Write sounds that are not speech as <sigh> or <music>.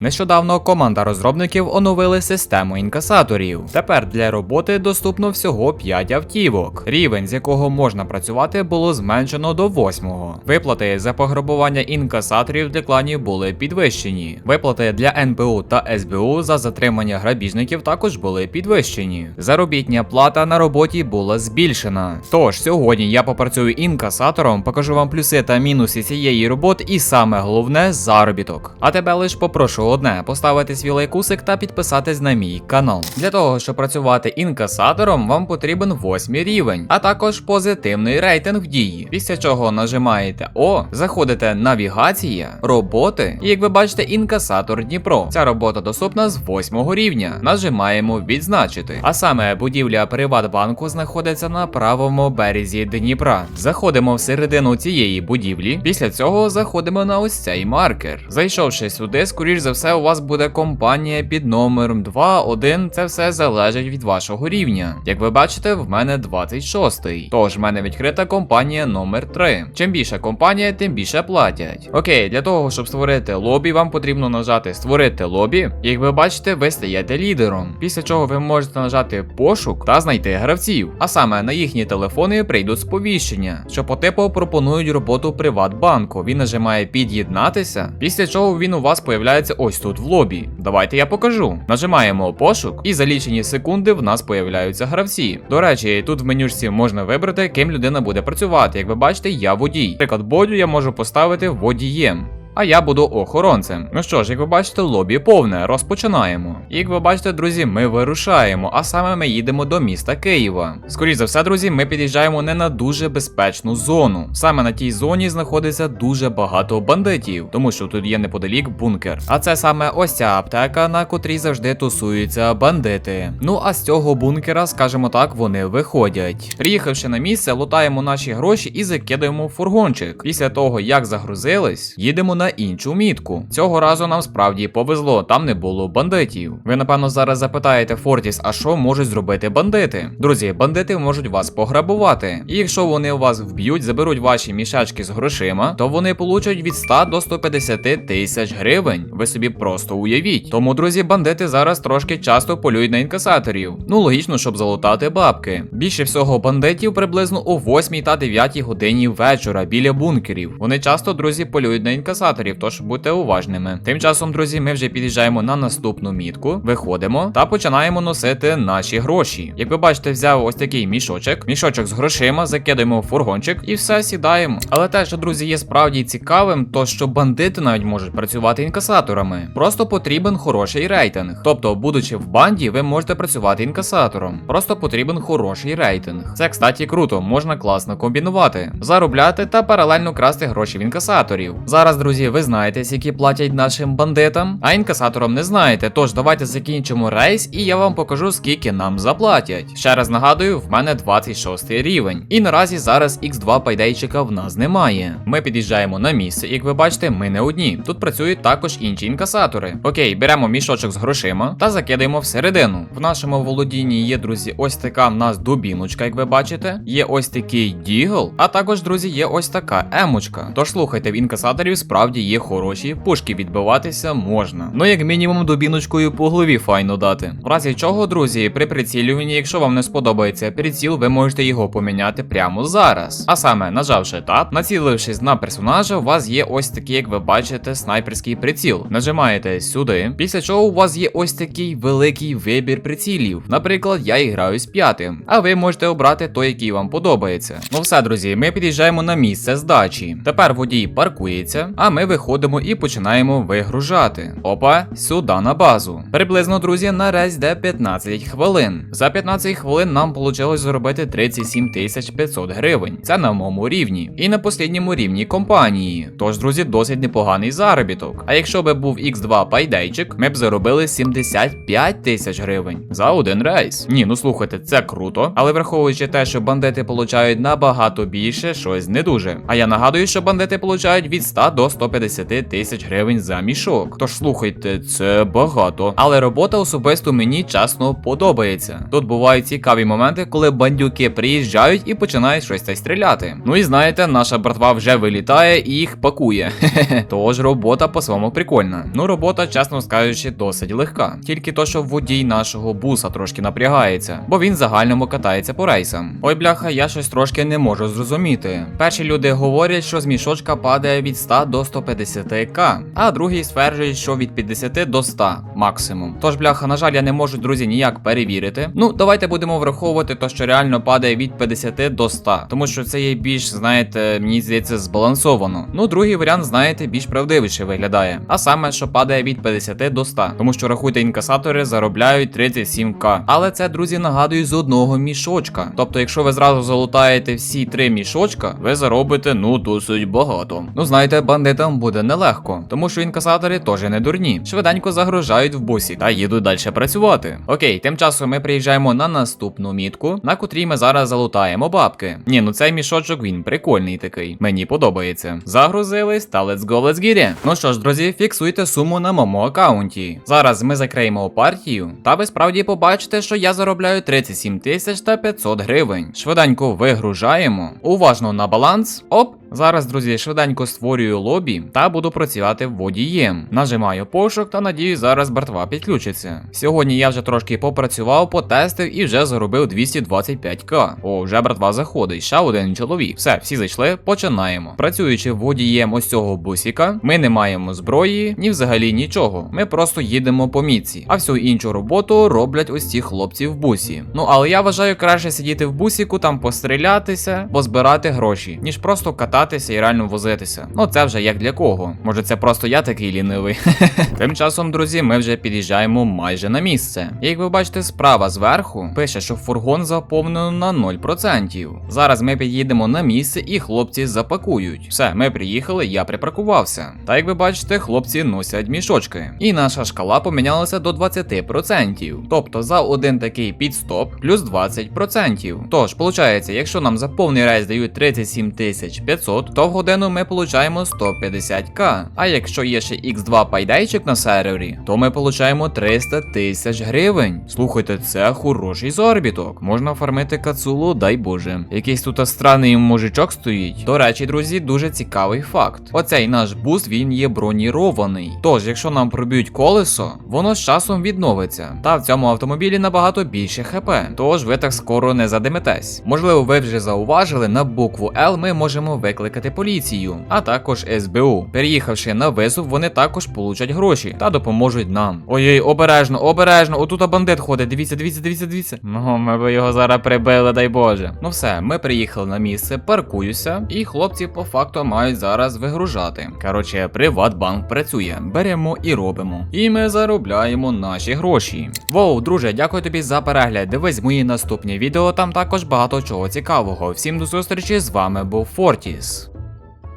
Нещодавно команда розробників оновили систему інкасаторів. Тепер для роботи доступно всього 5 автівок. Рівень, з якого можна працювати, було зменшено до 8. Виплати за пограбування інкасаторів для кланів були підвищені. Виплати для НПУ та СБУ за затримання грабіжників також були підвищені. Заробітня плата на роботі була збільшена. Тож сьогодні я попрацюю інкасатором, покажу вам плюси та мінуси цієї роботи, і саме головне заробіток. А тебе лиш попрошу одне: поставити свій лайкусик та підписатись на мій канал. Для того, щоб працювати інкасатором, вам потрібен восьмий рівень, а також позитивний рейтинг дії. Після чого нажимаєте О, заходите навігація, роботи, і як ви бачите, інкасатор Дніпро. Ця робота доступна з восьмого рівня. Нажимаємо відзначити. А саме будівля Приватбанку знаходиться на правому березі Дніпра. Заходимо всередину цієї будівлі. Після цього заходимо на ось цей маркер. Зайшовши сюди, скоріш за все, у вас буде компанія під номером 2, 1. Це все залежить від вашого рівня. Як ви бачите, в мене 26-й. Тож в мене відкрита компанія номер 3. Чим більша компанія, тим більше платять. Окей, для того, щоб створити лобі, вам потрібно нажати Створити лобі. Як ви бачите, ви стаєте лідером. Після чого ви можете нажати пошук та знайти гравців. А саме на їхні телефони прийдуть сповіщення, що по типу пропонують роботу Приватбанку. Він нажимає під'єднатися, після чого він у вас появляється ось тут в лобі. Давайте я покажу. Нажимаємо пошук, і за лічені секунди в нас появляються гравці. До речі, тут в менюшці можна вибрати, ким людина буде працювати. Як ви бачите, я водій. Наприклад, бодю я можу поставити водієм. А я буду охоронцем. Ну що ж, як ви бачите, лобі повне, розпочинаємо. Як ви бачите, друзі, ми вирушаємо, а саме ми їдемо до міста Києва. Скоріше за все, друзі, ми під'їжджаємо не на дуже безпечну зону. Саме на тій зоні знаходиться дуже багато бандитів, тому що тут є неподалік бункер. А це саме ось ця аптека, на котрій завжди тусуються бандити. Ну а з цього бункера, скажімо так, вони виходять. Приїхавши на місце, лутаємо наші гроші і закидаємо фургончик. Після того, як загрузились, їдемо на іншу мітку. Цього разу нам справді повезло, там не було бандитів. Ви напевно зараз запитаєте Фортіс, а що можуть зробити бандити? Друзі, бандити можуть вас пограбувати. І якщо вони вас вб'ють, заберуть ваші мішечки з грошима, то вони получать від 100 до 150 тисяч гривень. Ви собі просто уявіть. Тому, друзі, бандити зараз трошки часто полюють на інкасаторів. Ну логічно, щоб залутати бабки. Більше всього бандитів приблизно о 8 та 9 годині вечора біля бункерів. Вони часто, друзі, полюють на інкасаторів, тож будьте уважними. Тим часом, друзі, ми вже під'їжджаємо на наступну мітку, виходимо та починаємо носити наші гроші. Як ви бачите, взяв ось такий мішочок, мішочок з грошима, закидаємо в фургончик і все сідаємо. Але те, що друзі, є справді цікавим, то що бандити навіть можуть працювати інкасаторами. Просто потрібен хороший рейтинг. Тобто, будучи в банді, ви можете працювати інкасатором. Просто потрібен хороший рейтинг. Це, кстати, круто, можна класно комбінувати, заробляти та паралельно красти гроші в інкасаторів. Зараз, друзі, ви знаєте, скільки платять нашим бандитам, а інкасаторам не знаєте. Тож давайте закінчимо рейс, і я вам покажу, скільки нам заплатять. Ще раз нагадую, в мене 26 рівень. І наразі зараз X2 пайдейчика в нас немає. Ми під'їжджаємо на місце, як ви бачите, ми не одні. Тут працюють також інші інкасатори. Окей, беремо мішочок з грошима та закидаємо всередину. В нашому володінні є, друзі, ось така в нас дубіночка, як ви бачите. Є ось такий дігл, а також, друзі, є ось така емочка. Тож слухайте, в інкасаторів справді є хороші, пушки відбиватися можна. Ну, як мінімум, дубіночкою по голові файно дати. В разі чого, друзі, при прицілюванні, якщо вам не сподобається приціл, ви можете його поміняти прямо зараз. А саме, нажавши Tab, націлившись на персонажа, у вас є ось такий, як ви бачите, снайперський приціл. Нажимаєте сюди, після чого у вас є ось такий великий вибір прицілів. Наприклад, я і граю з п'ятим, а ви можете обрати той, який вам подобається. Ну все, друзі, ми під'їжджаємо на місце здачі. Тепер водій паркується, а ми виходимо і починаємо вигружати. Опа, сюди на базу. Приблизно, друзі, на рейс йде 15 хвилин. За 15 хвилин нам вийшло зробити 37 тисяч 500 гривень. Це на моєму рівні. І на послідньому рівні компанії. Тож, друзі, досить непоганий заробіток. А якщо би був X2 пайдейчик, ми б заробили 75 тисяч гривень за один рейс. Ні, ну слухайте, це круто. Але враховуючи те, що бандити получають набагато більше, щось не дуже. А я нагадую, що бандити получають від 100 до 150 тисяч гривень за мішок. Тож слухайте, це багато. Але робота особисто мені чесно подобається. Тут бувають цікаві моменти, коли бандюки приїжджають і починають щось та стріляти. Ну і знаєте, наша братва вже вилітає і їх пакує. <laughs> Тож робота по-своєму прикольна. Ну, робота, чесно скажучи, досить легка. Тільки то, що водій нашого буса трошки напрягається, бо він загальному катається по рейсам. Ой, бляха, я щось трошки не можу зрозуміти. Перші люди говорять, що з мішочка падає від 100 до 150к, а другі стверджують, що від 50 до 100 максимум. Тож, бляха, на жаль, я не можу, друзі, ніяк перевірити. Ну, давайте будемо враховувати то, що реально падає від 50 до 100, тому що це є більш, знаєте, мені здається, збалансовано. Ну, другий варіант, знаєте, більш правдивіше виглядає. А саме, що падає від 50 до 100, тому що рахуйте, інкасатори заробляють 37к. Але це, друзі, нагадую, з одного мішочка. Тобто, якщо ви зразу залутаєте всі три мішочка, ви заробите ну досить багато. Ну знаєте, бандитам буде нелегко, тому що інкасатори теж не дурні. Швиденько загрожають в бусі та їдуть далі працювати. Окей, тим часом ми приїжджаємо на наступну мітку, на котрій ми зараз залутаємо бабки. Ні, ну цей мішочок він прикольний такий. Мені подобається. Загрузились та let's go, let's get it. Ну що ж, друзі, фіксуйте суму на моєму аккаунті. Зараз ми закриємо партію, та ви справді побачите, що я заробляю 37 тисяч та 500 гривень. Швиденько вигружаємо. Уважно на баланс. Оп. Зараз, друзі, швиденько створюю лобі та буду працювати водієм. Нажимаю пошук та надію, зараз братва підключиться. Сьогодні я вже трошки попрацював, потестив і вже заробив 225к. О, вже братва заходить. Ще один чоловік. Все, всі зайшли, починаємо. Працюючи водієм ось цього бусіка, ми не маємо зброї, ні взагалі нічого. Ми просто їдемо по міці. А всю іншу роботу роблять ось ці хлопці в бусі. Ну але я вважаю краще сидіти в бусіку, там пострілятися, позбирати гроші, ніж просто кататися і реально возитися. Ну це вже як для кого. Може, це просто я такий лінивий. <laughs> Тим часом, друзі, ми вже під'їжджаємо майже на місце. І як ви бачите, справа зверху пише, що фургон заповнено на 0%. Зараз ми під'їдемо на місце і хлопці запакують. Все, ми приїхали, я припаркувався. Та як ви бачите, хлопці носять мішочки. І наша шкала помінялася до 20%. Тобто за один такий підстоп плюс 20%. Тож, виходить, якщо нам за повний рейс дають 37 500, то в годину ми получаємо 150к. А якщо є ще x2 пайдайчик на сервері, то ми получаємо 300 тисяч гривень. Слухайте, це хороший заробіток. Можна фармити кацулу, дай Боже. Якийсь тут странний мужичок стоїть. До речі, друзі, дуже цікавий факт. Оцей наш бус він є бронірований. Тож, якщо нам проб'ють колесо, воно з часом відновиться. Та в цьому автомобілі набагато більше ХП. Тож ви так скоро не задиметесь. Можливо, ви вже зауважили, на букву Л ми можемо викликати поліцію, а також СБУ. Переїхавши на визов, вони також получать гроші та допоможуть нам. Ой-ой, обережно, обережно, отут бандит ходить. Дивіться, дивіться, дивіться, дивіться. Ну, ми би його зараз прибили, дай Боже. Ну все, ми приїхали на місце, паркуюся, і хлопці по факту мають зараз вигружати. Коротше, Приватбанк працює, беремо і робимо. І ми заробляємо наші гроші. Воу, друже, дякую тобі за перегляд. Дивись мої наступні відео, там також багато чого цікавого. Всім до зустрічі з вами був Фортіс.